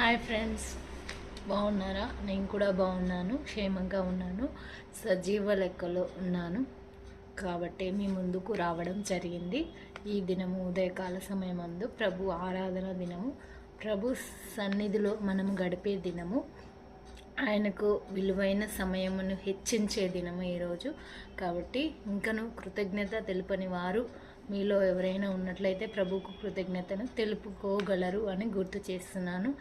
Hi friends బాగున్నారా? నేను కూడా బాగున్నాను. క్షేమంగా ఉన్నాను. సజీవ లెక్కలో ఉన్నాను. కాబట్టి మీ ముందుకు రావడం జరిగింది. ఈ దినము ఉదయకాల సమయమందు ప్రభు ఆరాధన దినము. ప్రభు సన్నిధిలో మనం గడిపే దినము. ఆయనకు విలువైన సమయమును హెచ్చించే దినము ఈరోజు కాబట్టి ఇంకను కృతజ్ఞత తెలుపని వారు మీలో ఎవరైనా ఉన్నట్లయితే ప్రభుకు కృతజ్ఞతను తెలుపుకోగలరు అని గుర్తు చేస్తున్నాను.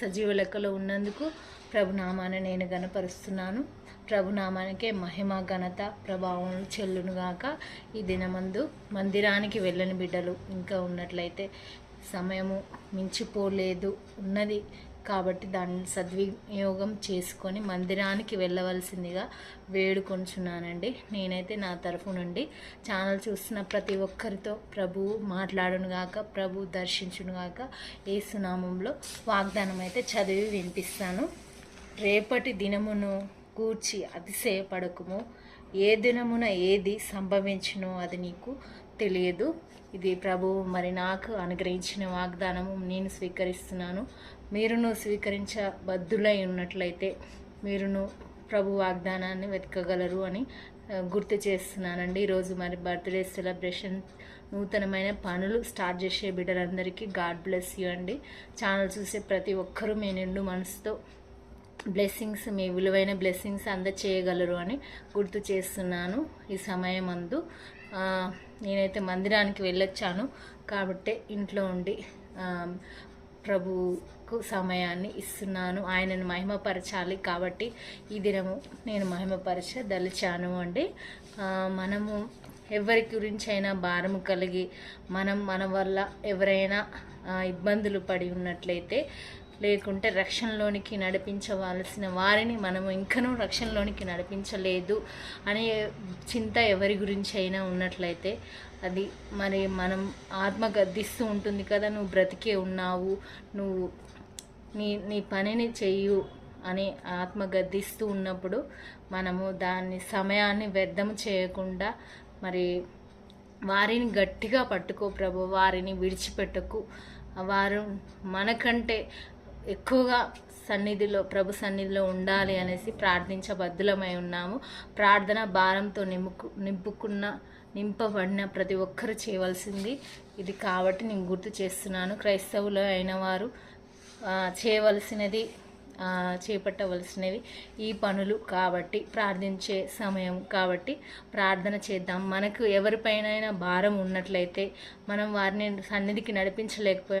సజీవ లెక్కలో ఉన్నందుకు ప్రభునామాన నేను గనపరుస్తున్నాను ప్రభునామానికే మహిమ ఘనత ప్రభావం చెల్లునుగాక ఈ దినమందు మందిరానికి వెళ్ళని బిడ్డలు ఇంకా ఉన్నట్లయితే సమయము మించిపోలేదు. ఉన్నది కాబట్టి దాన్ని సద్వినియోగం చేసుకొని మందిరానికి వెళ్ళవలసిందిగా వేడుకొంచున్నానండి. నేనైతే నా తరఫు నుండి ఛానల్ చూస్తున్న ప్రతి ఒక్కరితో ప్రభు మాట్లాడునుగాక ప్రభు దర్శించునుగాక ఏసునామంలో వాగ్దానం అయితే చదివి వినిపిస్తాను. రేపటి దినమును కూర్చి అతిశయపడకము. ఏ దినమున ఏది సంభవించునో అది నీకు తెలియదు. ఇది ప్రభువు మరి నాకు అనుగ్రహించిన వాగ్దానము నేను స్వీకరిస్తున్నాను. మీరును స్వీకరించబద్దులై ఉన్నట్లయితే మీరును ప్రభు వాగ్దానాన్ని వెతకగలరు అని గుర్తు చేస్తున్నానండి. ఈరోజు మరి బర్త్డే సెలబ్రేషన్ నూతనమైన పనులు స్టార్ట్ చేసే బిడ్డలందరికీ గాడ్ బ్లెస్ యూ అండి. ఛానల్ చూసే ప్రతి ఒక్కరూ మీ నిండు మనసుతో బ్లెస్సింగ్స్ మీ విలువైన బ్లెస్సింగ్స్ అందచేయగలరు అని గుర్తు చేస్తున్నాను ఈ సమయం అందు నేనైతే మందిరానికి వెళ్ళొచ్చాను కాబట్టి ఇంట్లో ఉండి ప్రభువుకు సమయాన్ని ఇస్తున్నాను. ఆయనను మహిమపరచాలి కాబట్టి ఈ దినము నేను మహిమపరచదలిచాను అండి. మనము ఎవరి గురించి అయినా భారము కలిగి మనం మన వల్ల ఎవరైనా ఇబ్బందులు పడి ఉన్నట్లయితే లేకుంటే రక్షణలోనికి నడిపించవలసిన వారిని మనము ఇంకనూ రక్షణలోనికి నడిపించలేదు అనే చింత ఎవరి గురించి అయినా ఉన్నట్లయితే అది మరి మనం ఆత్మ గద్దిస్తూ ఉంటుంది కదా నువ్వు బ్రతికే ఉన్నావు నువ్వు నీ నీ పనిని చెయ్యు అని ఆత్మ గద్దిస్తూ ఉన్నప్పుడు మనము దాన్ని సమయాన్ని వ్యర్థం చేయకుండా మరి వారిని గట్టిగా పట్టుకో ప్రభు వారిని విడిచిపెట్టకు. వారు మనకంటే ఎక్కువగా సన్నిధిలో ప్రభు సన్నిధిలో ఉండాలి అనేసి ప్రార్థించబద్ధులమై ఉన్నాము. ప్రార్థన భారంతో నింపుకు నింపుకున్న నింపబడిన ప్రతి ఒక్కరు చేయవలసింది. ఇది కాబట్టి నేను గుర్తు చేస్తున్నాను. క్రైస్తవులు అయిన వారు చేయవలసినది చేపట్టవలసినవి ఈ పనులు కాబట్టి ప్రార్థించే సమయం కాబట్టి ప్రార్థన చేద్దాం. మనకు ఎవరిపైన భారం ఉన్నట్లయితే మనం వారిని సన్నిధికి నడిపించలేకపోయి